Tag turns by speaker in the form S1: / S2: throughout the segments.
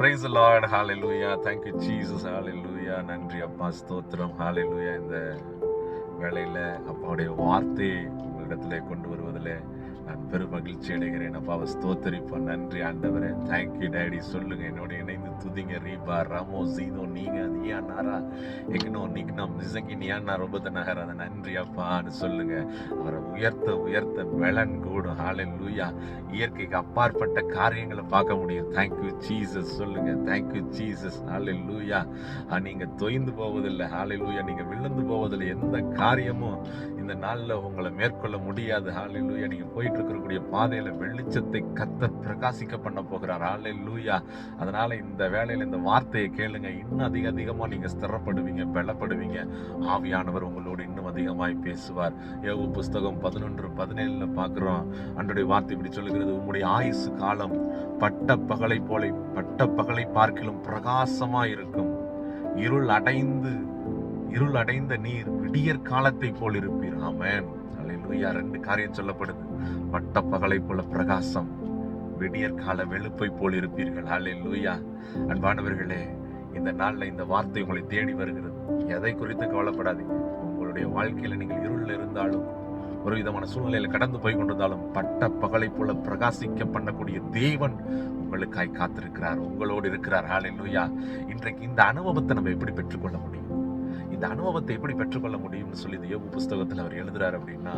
S1: Price Lord ஹalleluya லூயா thank you Jesus லூயா நன்றி அப்பா. ஸ்தோத்திரம். ஹalleluya இந்த வேலையில் அப்பாவுடைய வார்த்தை உங்களிடத்துல கொண்டு வருவதில் நான் பெரும் மகிழ்ச்சி அடைகிறேன். அப்பாவை ஸ்தோத்தரிப்போம் நன்றி ஆண்டவரே. தேங்க்யூ டேடி சொல்லுங்க என்னோட இணைந்து துதிங்க. ரீபா ராமோ சீதோ நீங்க நீயா நாரா? எக்னோ நிக்னம் நிசங்கி நீயா ரொம்ப நகர் அதை நன்றி அப்பான்னு சொல்லுங்க. அவரை உயர்த்த உயர்த்த வெளன் கூடும். ஹாலன் லூயா இயற்கைக்கு அப்பாற்பட்ட காரியங்களை பார்க்க முடியும். தேங்க்யூ ஜீசஸ் சொல்லுங்க. தேங்க்யூ ஜீசஸ் ஹாலன் லூயா நீங்க தொய்ந்து போவதில்லை. ஹாலன் லூயா நீங்க விழுந்து போவதில்லை. எந்த காரியமும் இந்த நாளில் உங்களை மேற்கொள்ள முடியாது. ஆளே லூயா நீங்கள் போயிட்டு இருக்கக்கூடிய பாதையில் வெளிச்சத்தை கத்த பிரகாசிக்க பண்ண போகிறார். ஆளே லூயா அதனால் இந்த வேலையில் இந்த வார்த்தையை கேளுங்க. இன்னும் அதிக அதிகமாக நீங்கள் ஸ்திரப்படுவீங்க பலப்படுவீங்க. ஆவியானவர் உங்களோடு இன்னும் அதிகமாய் பேசுவார். ஏவு புஸ்தகம் பதினொன்று பதினேழில் பார்க்குறோம். அன்றைய வார்த்தை இப்படி சொல்லுகிறது. உங்களுடைய ஆயுசு காலம் பட்ட பகலை போல பட்ட பகலை பார்க்கிலும் பிரகாசமாக இருக்கும் இருள் அடைந்து இருள் அடைந்த நீர் விடியற் காலத்தை போல் இருப்பீர். ஆமேன். அல்லேலூயா. ரெண்டு காரியம் சொல்லப்படுது. பட்ட பகலை போல பிரகாசம் விடியற் கால வெளுப்பை போல் இருப்பீர்கள். அல்லேலூயா. அன்பானவர்களே இந்த நாள்ல இந்த வார்த்தை உங்களை தேடி வருகிறது. எதை குறித்து கவலைப்படாதீங்க. உங்களுடைய வாழ்க்கையில நீங்கள் இருளில் இருந்தாலும் ஒரு விதமான சூழ்நிலையில கடந்து போய் கொண்டிருந்தாலும் பட்ட பகலை போல பிரகாசிக்க பண்ணக்கூடிய தேவன் உங்களுக்காய் காத்திருக்கிறார் உங்களோடு இருக்கிறார். ஹalleluya இன்றைக்கு இந்த அனுபவத்தை நம்ம எப்படி பெற்றுக்கொள்ள முடியும்? இந்த அனுபவத்தை எப்படி பெற்றுக்கொள்ள முடியும்னு சொல்லி இந்த யோபு புஸ்தகத்தில் அவர் எழுதுறாரு அப்படின்னா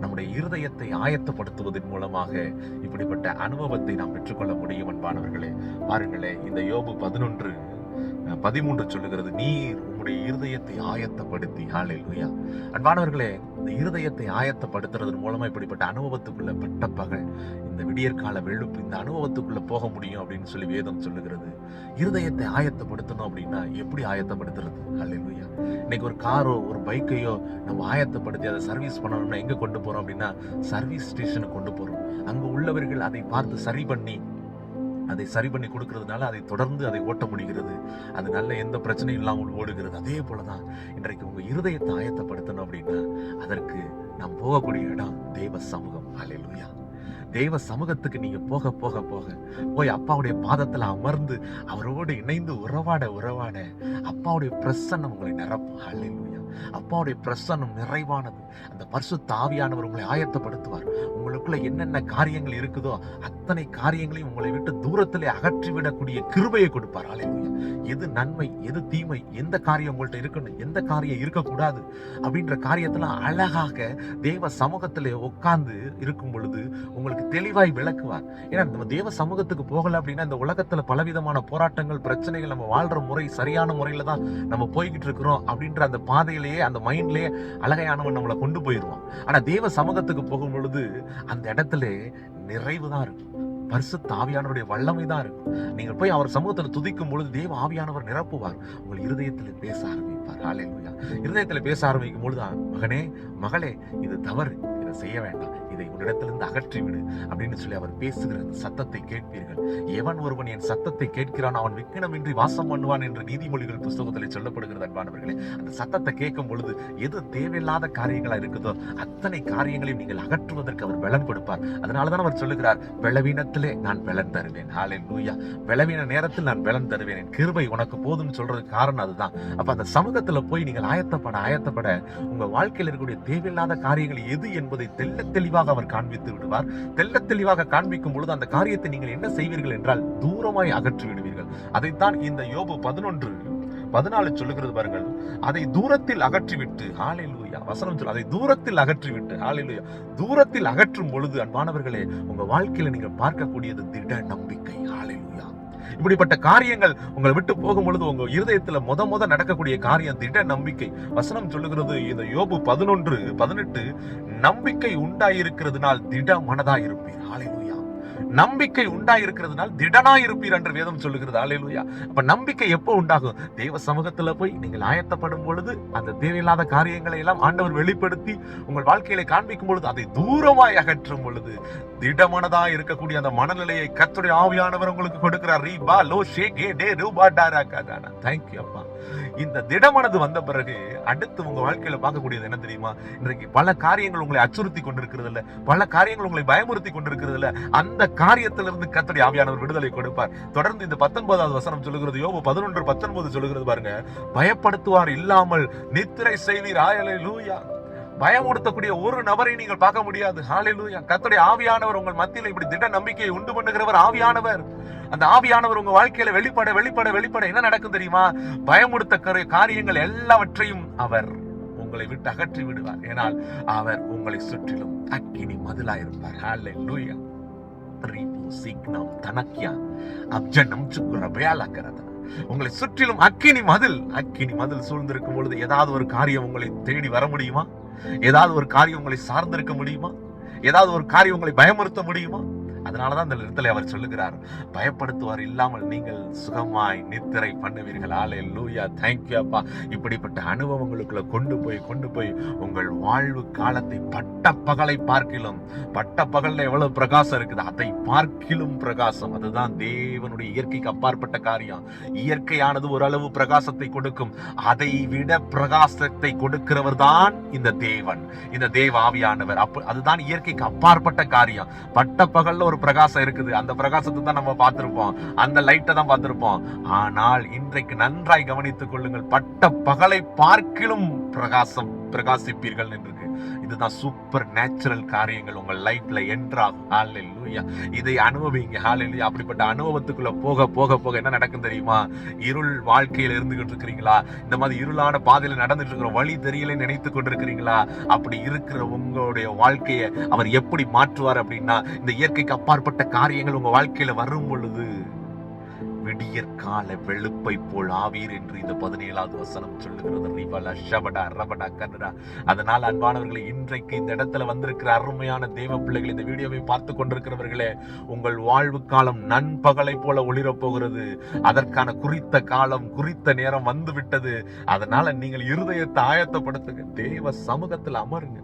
S1: நம்முடைய இருதயத்தை ஆயத்தப்படுத்துவதன் மூலமாக இப்படிப்பட்ட அனுபவத்தை நாம் பெற்றுக்கொள்ள முடியும் அன்பானவர்களே. பாருங்களே இந்த யோபு பதினொன்று பதிமூன்று சொல்லுகிறது நீர் நம்முடைய இருதயத்தை ஆயத்தப்படுத்தி. ஹalleluya அன்பானவர்களே இந்த இருதயத்தை ஆயத்தப்படுத்துறதன் மூலமா இப்படிப்பட்ட அனுபவத்துக்குள்ள பட்டப்பகல் பகல் இந்த விடியற்கால வெளுப்பு இந்த அனுபவத்துக்குள்ள போக முடியும் அப்படின்னு சொல்லி வேதம் சொல்லுகிறது. இருதயத்தை ஆயத்தப்படுத்தணும் அப்படின்னா எப்படி ஆயத்தப்படுத்துறது? ஹalleluya இன்னைக்கு ஒரு காரோ ஒரு பைக்கையோ நம்ம ஆயத்தப்படுத்தி அதை சர்வீஸ் பண்ணணும்னா எங்க கொண்டு போறோம் அப்படின்னா சர்வீஸ் ஸ்டேஷனுக்கு கொண்டு போறோம். அங்க உள்ளவர்கள் அதை பார்த்து சரி பண்ணி அதை சரி பண்ணி கொடுக்கறதுனால அதை தொடர்ந்து அதை ஓட்ட முடிகிறது. அது நல்ல எந்த பிரச்சனையும் இல்லாமல் ஓடுகிறது. அதே போலதான் இன்றைக்கு உங்கள் இருதயத்தை ஆயத்தப்படுத்தணும் அப்படின்னா அதற்கு நாம் போகக்கூடிய இடம் தெய்வ சமூகம். அலையிலுயா தெய்வ சமூகத்துக்கு நீங்க போக போக போக போய் அப்பாவுடைய பாதத்துல அமர்ந்து அவரோடு இணைந்து உறவாட உறவாட அப்பாவுடைய பிரசன்னம் உங்களை நிரப்பும். அலையிலுயா அப்பாவுடைய பிரசன்னம் நிறைவானது. அந்த பரிசு தாவியானவர் உங்களை ஆயத்தப்படுத்துவார். உங்களுக்குள்ள என்னென்ன காரியங்கள் இருக்குதோ அத்தனை காரியங்களையும் உங்களை விட்டு தூரத்திலே அகற்றிவிடக்கூடிய கிருபையை கொடுப்பார். ஹalleluya. எது நன்மை எது தீமை எந்த காரியம் உங்கள்கிட்ட இருக்கணும் எந்த காரியம் இருக்கக்கூடாது அப்படின்ற காரியத்தெல்லாம் அழகாக தேவ சமூகத்தில் உட்கார்ந்து இருக்கும் பொழுது உங்களுக்கு தெளிவாய் விளக்குவார். ஏன்னா நம்ம தேவ சமூகத்துக்கு போகலை அப்படின்னா இந்த உலகத்துல பலவிதமான போராட்டங்கள் பிரச்சனைகள் நம்ம வாழ்ற முறை சரியான முறையில் தான் நம்ம போய்கிட்டு இருக்கிறோம் அப்படின்ற அந்த பாதையிலேயே அந்த மைண்ட்லேயே அழகையானவன் நம்மளை கொண்டு போயிடுவான். ஆனால் தேவ சமூகத்துக்கு போகும் பொழுது அந்த இடத்துல நிறைவு தான் இருக்கும். பரிசு ஆவியானவருடைய வல்லமை தான் இருக்கும். நீங்கள் போய் அவர் சமூகத்தில் துதிக்கும் பொழுது தேவ ஆவியானவர் நிரப்புவார். உங்கள் இருதயத்தில் பேச ஆரம்பிப்பார். ஆலையா இருதயத்தில் பேச ஆரம்பிக்கும் பொழுது மகனே மகளே இது தவறு. இதை செய்ய வேண்டாம். இதை உன்னிடத்திலிருந்து அகற்றிவிடு அப்படின்னு சொல்லி அவர் பேசுகிற அந்த சத்தத்தை கேட்பீர்கள். எவன் ஒருவன் என் சத்தத்தை கேட்கிறான் அவன் விக்கினமின்றி வாசம் பண்ணுவான் என்று நீதிமொழிகள் புஸ்தகத்தில் சொல்லப்படுகிறது அன்பானவர்களே. அந்த சத்தத்தை கேட்கும் பொழுது எது தேவையில்லாத காரியங்களா இருக்குதோ அத்தனை காரியங்களையும் நீங்கள் அகற்றுவதற்கு அவர் பலன் கொடுப்பார். அதனாலதான் அவர் சொல்லுகிறார் பலவீனத்திலே நான் பலன் தருவேன். ஹாலே லூயா பலவீன நேரத்தில் நான் பலன் தருவேன். என் கிருபை உனக்கு போதும்னு சொல்றதுக்கு காரணம் அதுதான். அப்ப அந்த சமூகத்துல போய் நீங்கள் ஆயத்தப்பட ஆயத்தப்பட உங்க வாழ்க்கையில் இருக்கக்கூடிய தேவையில்லாத காரியங்கள் எது என்பதை தெல்ல தெளிவாக தெளிவாக அவர் காண்பித்து விடுவார். தெல்ல தெளிவாக காண்பிக்கும் பொழுது அந்த காரியத்தை நீங்கள் என்ன செய்வீர்கள் என்றால் தூரமாய் அகற்றி விடுவீர்கள். அதைத்தான் இந்த யோபு பதினொன்று பதினாலு சொல்லுகிறது பாருங்கள். அதை தூரத்தில் அகற்றிவிட்டு ஹalleluya வசனம் சொல்ல அதை தூரத்தில் அகற்றிவிட்டு ஹalleluya தூரத்தில் அகற்றும் பொழுது அன்பானவர்களே உங்க வாழ்க்கையில நீங்கள் பார்க்கக்கூடியது திட நம்பிக்கை இப்படிப்பட்ட காரியங்கள் உங்களை விட்டு போகும் பொழுது உங்க இருதயத்துல முத முத நடக்கக்கூடிய காரியம் திட நம்பிக்கை. வசனம் சொல்லுகிறது இந்த யோபு பதினொன்று பதினெட்டு நம்பிக்கை உண்டாயிருக்கிறதுனால் திட மனதா இருப்பீர் நம்பிக்கை உண்டாயிருக்கிறதுனால் திடனாய் இருப்பீர் என்று வேதம் சொல்லுகிறது. ஹalleluya. அப்ப நம்பிக்கை எப்போ உண்டாகும்? தேவ சமூகத்துல போய் நீங்கள் ஆயத்தப்படும் பொழுது அந்த தேவையில்லாத காரியங்களை எல்லாம் ஆண்டவர் வெளிப்படுத்தி உங்கள் வாழ்க்கையில காண்பிக்கும் பொழுது அதை தூரமாய் அகற்றும் பொழுது திடமனதா இருக்கக்கூடிய அந்த மனநிலையை கத்துடைய ஆவியானவர் உங்களுக்கு கொடுக்கிறார். ரீபா லோ ஷே கே டே ரூபா டாரா காகானா தேங்க்யூ அப்பா. இந்த திடமானது வந்த பிறகு அடுத்து உங்க வாழ்க்கையில பார்க்கக்கூடியது என்ன தெரியுமா? இன்றைக்கு பல காரியங்கள் உங்களை அச்சுறுத்தி கொண்டிருக்கிறது இல்ல பல காரியங்கள் உங்களை பயமுறுத்தி கொண்டிருக்கிறது இல்ல அந்த காரியத்திலிருந்து கத்தடி ஆவியானவர் விடுதலை கொடுப்பார். தொடர்ந்து இந்த பத்தொன்பதாவது வசனம் சொல்லுகிறது யோபு பதினொன்று பத்தொன்பது சொல்லுகிறது பாருங்க பயப்படுத்துவார் இல்லாமல் நித்திரை செய்வீர். ஆயலை லூயா பயமுடுத்தக்கூடிய ஒரு நபரை நீங்கள் பார்க்க முடியாது. ஹalleluya கத்துடைய ஆவியானவர் உங்கள் மத்தியில் இப்படி திட நம்பிக்கையை உண்டு பண்ணுகிறவர் ஆவியானவர். அந்த ஆவியானவர் உங்க வாழ்க்கையில வெளிப்பட வெளிப்பட வெளிப்பட என்ன நடக்கும் தெரியுமா? பயமுடுத்த கரு- காரியங்கள் எல்லாவற்றையும் அவர் உங்களை விட்டு அகற்றி விடுவார். ஏனால் அவர் உங்களை சுற்றிலும் அக்கினி மதிலாயிருப்பார். ஹalleluya ரீபு சிக்னம் தனக்கியா அப்ஜனம் சுக்குர உங்களை சுற்றிலும் அக்கினி மதில் அக்கினி மதில் சூழ்ந்திருக்கும் பொழுது ஏதாவது ஒரு காரியம் உங்களை தேடி வர முடியுமா? ஏதாவது ஒரு காரியம் உங்களை சார்ந்திருக்க முடியுமா? ஏதாவது ஒரு காரியம் உங்களை பயமுறுத்த முடியுமா? அதனால தான் அந்த இடத்துல அவர் சொல்லுகிறார் பயப்படுத்துவார் இல்லாமல் நீங்கள் சுகமாய் நித்திரை பண்ணுவீர்கள். ஆலே லூயா தேங்க்யூ அப்பா. இப்படிப்பட்ட அனுபவங்களுக்குள்ள கொண்டு போய் கொண்டு போய் உங்கள் வாழ்வு காலத்தை பட்ட பகலை பார்க்கிலும் பட்ட பகலில் எவ்வளவு பிரகாசம் இருக்குது அதை பார்க்கிலும் பிரகாசம். அதுதான் தேவனுடைய இயற்கைக்கு அப்பாற்பட்ட காரியம். இயற்கையானது ஓரளவு பிரகாசத்தை கொடுக்கும். அதை விட பிரகாசத்தை கொடுக்கிறவர் தான் இந்த தேவன். இந்த தேவ ஆவியானவர் அப்ப அதுதான் இயற்கைக்கு அப்பாற்பட்ட காரியம். பட்ட பகல்ல ஒரு பிரகாசம் இருக்குது. அந்த பிரகாசத்தை தான் நம்ம பார்த்திருப்போம். அந்த லைட்டை தான் பார்த்திருப்போம். ஆனால் இன்றைக்கு நன்றாய் கவனித்துக் கொள்ளுங்கள். பட்ட பகலை பார்க்கிலும் பிரகாசம் பிரகாசிப்பீர்கள் என்று. இதுதான் சூப்பர் நேச்சுரல் காரியங்கள் உங்கள் லைஃப்ல என்றாகும். ஹalleluya இதை அனுபவிங்க. ஹalleluya அப்படிப்பட்ட அனுபவத்துக்குள்ள போக போக போக என்ன நடக்கும் தெரியுமா? இருள் வாழ்க்கையில இருந்துகிட்டு இருக்கிறீங்களா? இந்த மாதிரி இருளான பாதையில நடந்துட்டு இருக்கிற வழி தெரியல நினைத்து கொண்டிருக்கிறீங்களா? அப்படி இருக்கிற உங்களுடைய வாழ்க்கையை அவர் எப்படி மாற்றுவார் அப்படின்னா இந்த இயற்கைக்கு அப்பாற்பட்ட காரியங்கள் உங்க வாழ்க்கையில வரும் பொழுது விடியற் கால வெளுப்பை போல் ஆவீர் என்று இந்த பதினேழாவது வசனம் சொல்லுகிறது. ரிவலா ஷபடா ரபடா கன்னடா அதனால் அன்பானவர்களை இன்றைக்கு இந்த இடத்துல வந்திருக்கிற அருமையான தெய்வ பிள்ளைகள் இந்த வீடியோவை பார்த்து கொண்டிருக்கிறவர்களே உங்கள் வாழ்வு காலம் நண்பகலை போல ஒளிரப் போகிறது. அதற்கான குறித்த காலம் குறித்த நேரம் வந்து விட்டது. அதனால நீங்கள் இருதயத்தை ஆயத்தப்படுத்துங்க. தேவ சமூகத்தில் அமருங்க.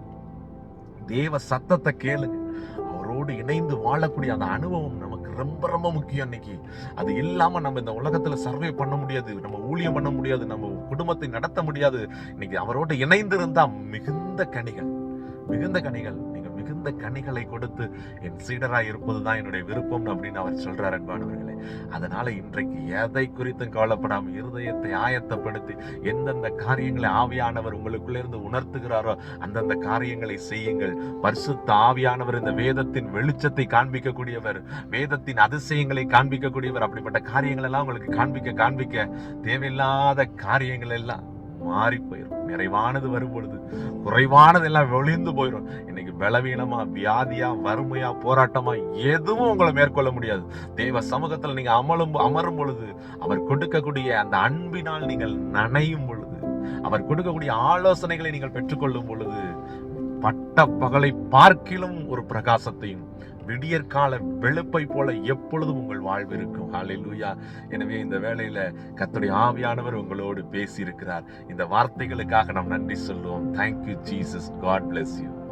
S1: தேவ சத்தத்தை கேளுங்க. அவரோடு இணைந்து வாழக்கூடிய அந்த அனுபவம் நமக்கு ரொம்ப ரொம்ப முக்கியம் இன்னைக்கு. அது இல்லாமல் நம்ம இந்த உலகத்தில் சர்வே பண்ண முடியாது நம்ம ஊழியம் பண்ண முடியாது நம்ம குடும்பத்தை நடத்த முடியாது. இன்னைக்கு அவரோட இணைந்து மிகுந்த கனிகள் மிகுந்த கனிகள். மிகுந்த கனிகளை கொடுத்து என் சீடராய் இருப்பதுதான் என்னுடைய விருப்பம் அப்படின்னு அவர் சொல்றார் அன்பானவர்களே. அதனால இன்றைக்கு எதை குறித்தும் கவலைப்படாமல் இருதயத்தை ஆயத்தப்படுத்தி எந்தெந்த காரியங்களை ஆவியானவர் உங்களுக்குள்ள இருந்து உணர்த்துகிறாரோ அந்தந்த காரியங்களை செய்யுங்கள். பரிசுத்த ஆவியானவர் இந்த வேதத்தின் வெளிச்சத்தை காண்பிக்கக்கூடியவர் வேதத்தின் அதிசயங்களை காண்பிக்கக்கூடியவர் அப்படிப்பட்ட காரியங்கள் எல்லாம் உங்களுக்கு காண்பிக்க காண்பிக்க தேவையில்லாத காரியங்கள் எல்லாம் மாறி போயிடும் நிறைவானது வரும் பொழுது குறைவானது எல்லாம் ஒளிந்து போயிடும் இன்னைக்கு பலவீனமா வியாதியா வறுமையா போராட்டமா எதுவும் உங்களை மேற்கொள்ள முடியாது. தெய்வ சமூகத்துல நீங்க அமலும் அமரும் பொழுது அவர் கொடுக்கக்கூடிய அந்த அன்பினால் நீங்கள் நனையும் பொழுது அவர் கொடுக்கக்கூடிய ஆலோசனைகளை நீங்கள் பெற்றுக்கொள்ளும் பொழுது பட்ட பகலை பார்க்கிலும் ஒரு பிரகாசத்தையும் விடியற்கால வெளுப்பை போல எப்பொழுதும் உங்கள் வாழ்வு இருக்கும். ஹalleluya எனவே இந்த வேளையில கத்துடைய ஆவியானவர் உங்களோடு பேசியிருக்கிறார். இந்த வார்த்தைகளுக்காக நாம் நன்றி சொல்லுவோம். Thank you Jesus god bless you